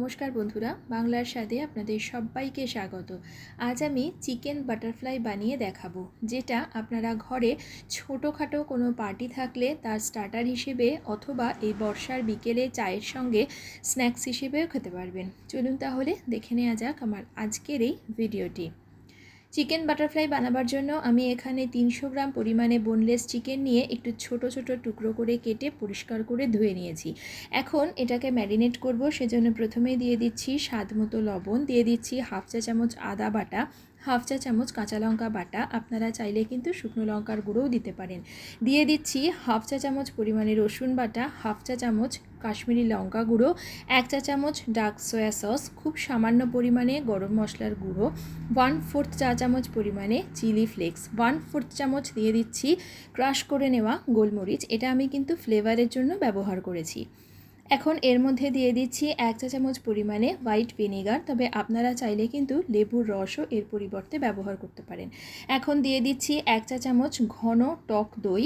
নমস্কার বন্ধুরা, বাংলার স্বাদে আপনাদের সবাইকে স্বাগত। আজ আমি চিকেন বাটারফ্লাই বানিয়ে দেখাবো, যেটা আপনারা ঘরে ছোটোখাটো কোনো পার্টি থাকলে তার স্টার্টার হিসেবে অথবা এই বর্ষার বিকেলে চায়ের সঙ্গে স্ন্যাক্স হিসেবেও খেতে পারবেন। চলুন তাহলে দেখে নেওয়া যাক আমার আজকের এই ভিডিওটি। চিকেন বাটারফ্লাই বানাবার জন্য আমি এখানে তিনশো গ্রাম পরিমাণে বোনলেস চিকেন নিয়ে একটু ছোট ছোট টুকরো করে কেটে পরিষ্কার করে ধুয়ে নিয়েছি। এখন এটাকে ম্যারিনেট করব, সেজন্য প্রথমেই দিয়ে দিচ্ছি স্বাদ মতো লবণ, দিয়ে দিচ্ছি হাফ চা চামচ আদা বাটা হাফ চা চামচ কাঁচা লঙ্কা বাটা, আপনারা চাইলে কিন্তু শুকনো লঙ্কার গুঁড়োও দিতে পারেন। দিয়ে দিচ্ছি হাফ চা চামচ পরিমাণে রসুন বাটা, হাফ চা চামচ কাশ্মীরি লঙ্কা গুঁড়ো, এক চা চামচ ডার্ক সয়া সস, খুব সামান্য পরিমাণে গরম মশলার গুঁড়ো ওয়ান ফোর্থ চা চামচ পরিমাণে চিলি ফ্লেক্স ওয়ান ফোর্থ চামচ দিয়ে দিচ্ছি ক্রাশ করে নেওয়া গোলমরিচ। এটা আমি কিন্তু ফ্লেভারের জন্য ব্যবহার করেছি। এখন এর মধ্যে দিয়ে দিচ্ছি এক চা চামচ পরিমাণে হোয়াইট ভিনেগার, তবে আপনারা চাইলে কিন্তু লেবুর রসও এর পরিবর্তে ব্যবহার করতে পারেন। এখন দিয়ে দিচ্ছি এক চা চামচ ঘন টক দই,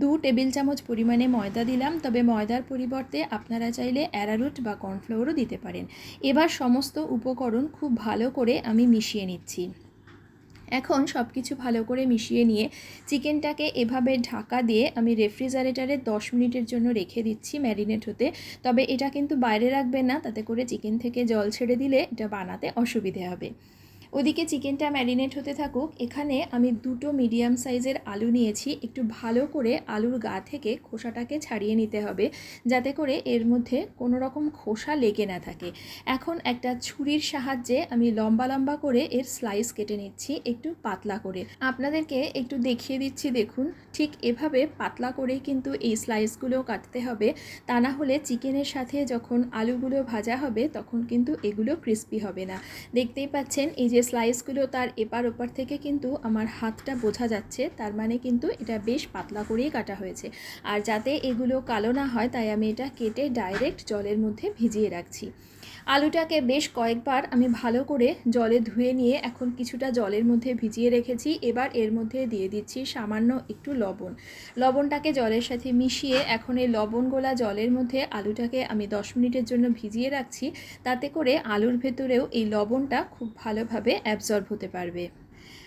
দু টেবিল চামচ পরিমাণে ময়দা দিলাম, তবে ময়দার পরিবর্তে আপনারা চাইলে অ্যারারুট বা কর্নফ্লাওয়ারও দিতে পারেন। এবার সমস্ত উপকরণ খুব ভালো করে আমি মিশিয়ে নিচ্ছি। এখন সব কিছু ভালো করে মিশিয়ে নিয়ে চিকেনটাকে এভাবে ঢাকা দিয়ে আমি রেফ্রিজারেটারে দশ মিনিটের জন্য রেখে দিচ্ছি ম্যারিনেট হতে। তবে এটা কিন্তু বাইরে রাখবেন না, তাতে করে চিকেন থেকে জল ছেড়ে দিলে এটা বানাতে অসুবিধে হবে। ওদিকে চিকেনটা ম্যারিনেট হতে থাকুক, এখানে আমি দুটো মিডিয়াম সাইজের আলু নিয়েছি। একটু ভালো করে আলুর গা থেকে খোসাটাকে ছাড়িয়ে নিতে হবে, যাতে করে এর মধ্যে কোনো রকম খোসা লেগে না থাকে। এখন একটা ছুরির সাহায্যে আমি লম্বা লম্বা করে এর স্লাইস কেটে নিচ্ছি একটু পাতলা করে। আপনাদেরকে একটু দেখিয়ে দিচ্ছি দেখুন, ঠিক এভাবে পাতলা করেই কিন্তু এই স্লাইসগুলো কাটতে হবে। তা না হলে চিকেনের সাথে যখন আলুগুলো ভাজা হবে, তখন কিন্তু এগুলো ক্রিস্পি হবে না। দেখতেই পাচ্ছেন, এই যে স্লাইসগুলো তার এপার ওপার থেকে কিন্তু আমার হাতটা বোঝা যাচ্ছে, তার মানে কিন্তু এটা বেশ পাতলা করেই কাটা হয়েছে। আর যাতে এগুলো কালো না হয়, তাই আমি এটা কেটে ডাইরেক্ট জলের মধ্যে ভিজিয়ে রাখছি। আলুটাকে বেশ কয়েকবার আমি ভালো করে জলে ধুয়ে নিয়ে এখন কিছুটা জলের মধ্যে ভিজিয়ে রেখেছি। এবার এর মধ্যে দিয়ে দিচ্ছি সামান্য একটু লবণ। লবণটাকে জলের সাথে মিশিয়ে এখন এই লবণ গোলা জলের মধ্যে আলুটাকে আমি দশ মিনিটের জন্য ভিজিয়ে রাখছি। তাতে করে আলুর ভেতরেও এই লবণটা খুব ভালোভাবে অ্যাবজর্ব হতে পারবে।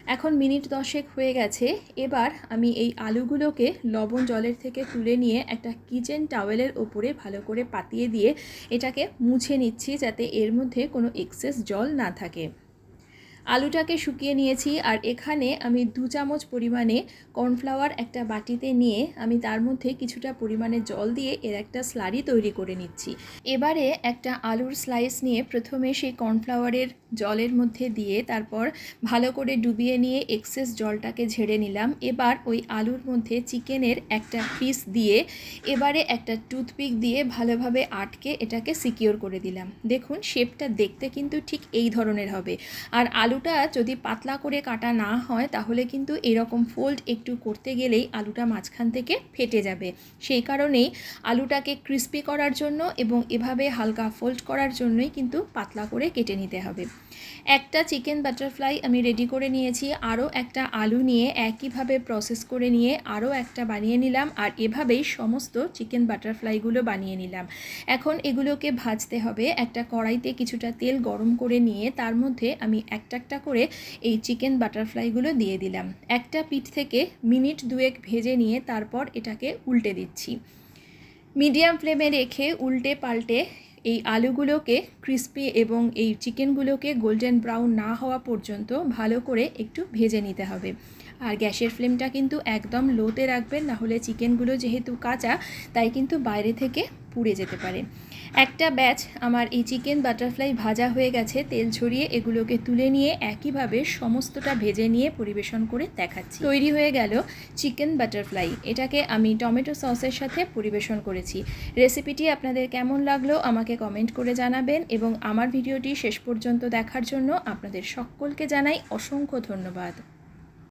এখন মিনিট দশেক হয়ে গেছে, এবার আমি এই আলুগুলোকে লবণ জলের থেকে তুলে নিয়ে একটা কিচেন টাওয়েলের ওপরে ভালো করে পাতিয়ে দিয়ে এটাকে মুছে নিচ্ছি যাতে এর মধ্যে কোনো এক্সেস জল না থাকে। আলুটাকে শুকিয়ে নিয়েছি আর এখানে আমি দু চামচ পরিমাণে কর্নফ্লাওয়ার একটা বাটিতে নিয়ে আমি তার মধ্যে কিছুটা পরিমাণে জল দিয়ে এর একটা স্লারি তৈরি করে নিচ্ছি। এবারে একটা আলুর স্লাইস নিয়ে প্রথমে সেই কর্নফ্লাওয়ারের জলের মধ্যে দিয়ে তারপর ভালো করে ডুবিয়ে নিয়ে এক্সেস জলটাকে ঝেড়ে নিলাম। এবার ওই আলুর মধ্যে চিকেনের একটা পিস দিয়ে এবারে একটা টুথপিক দিয়ে ভালোভাবে আটকে এটাকে সিকিওর করে দিলাম। দেখুন, শেপটা দেখতে কিন্তু ঠিক এই ধরনের হবে। আর আলুটা যদি পাতলা করে কাটা না হয়, তাহলে কিন্তু এরকম ফোল্ড একটু করতে গেলেই আলুটা মাঝখান থেকে ফেটে যাবে। সেই কারণেই আলুটাকে ক্রিস্পি করার জন্য এবং এভাবে হালকা ফোল্ড করার জন্যই কিন্তু পাতলা করে কেটে নিতে হবে। একটা চিকেন বাটারফ্লাই আমি রেডি করে নিয়েছি। আরও একটা আলু নিয়ে একইভাবে প্রসেস করে নিয়ে আরও একটা বানিয়ে নিলাম আর এভাবেই সমস্ত চিকেন বাটারফ্লাইগুলো বানিয়ে নিলাম। এখন এগুলোকে ভাজতে হবে। একটা কড়াইতে কিছুটা তেল গরম করে নিয়ে তার মধ্যে আমি একটা একটা করে এই চিকেন বাটারফ্লাইগুলো দিয়ে দিলাম। একটা পিঠ থেকে মিনিট দুয়েক ভেজে নিয়ে তারপর এটাকে উল্টে দিচ্ছি। মিডিয়াম ফ্লেমে রেখে উল্টে পাল্টে এই আলুগুলোকে ক্রিস্পি এবং এই চিকেনগুলোকে গোল্ডেন ব্রাউন না হওয়া পর্যন্ত ভালো করে একটু ভেজে নিতে হবে। আর গ্যাসের ফ্লেমটা কিন্তু একদম লোতে রাখবেন, নাহলে চিকেনগুলো যেহেতু কাঁচা, তাই কিন্তু বাইরে থেকে পুড়ে যেতে পারে। একটা ব্যাচ আমার এই চিকেন বাটারফ্লাই ভাজা হয়ে গেছে, তেল ছড়িয়ে এগুলোকে তুলে নিয়ে একইভাবে সমস্তটা ভেজে নিয়ে পরিবেশন করে দেখাচ্ছি। তৈরি হয়ে গেল চিকেন বাটারফ্লাই। এটাকে আমি টমেটো সসের সাথে পরিবেশন করেছি। রেসিপিটি আপনাদের কেমন লাগল আমাকে কমেন্ট করে জানাবেন এবং আমার ভিডিওটি শেষ পর্যন্ত দেখার জন্য আপনাদের সকলকে জানাই অসংখ্য ধন্যবাদ।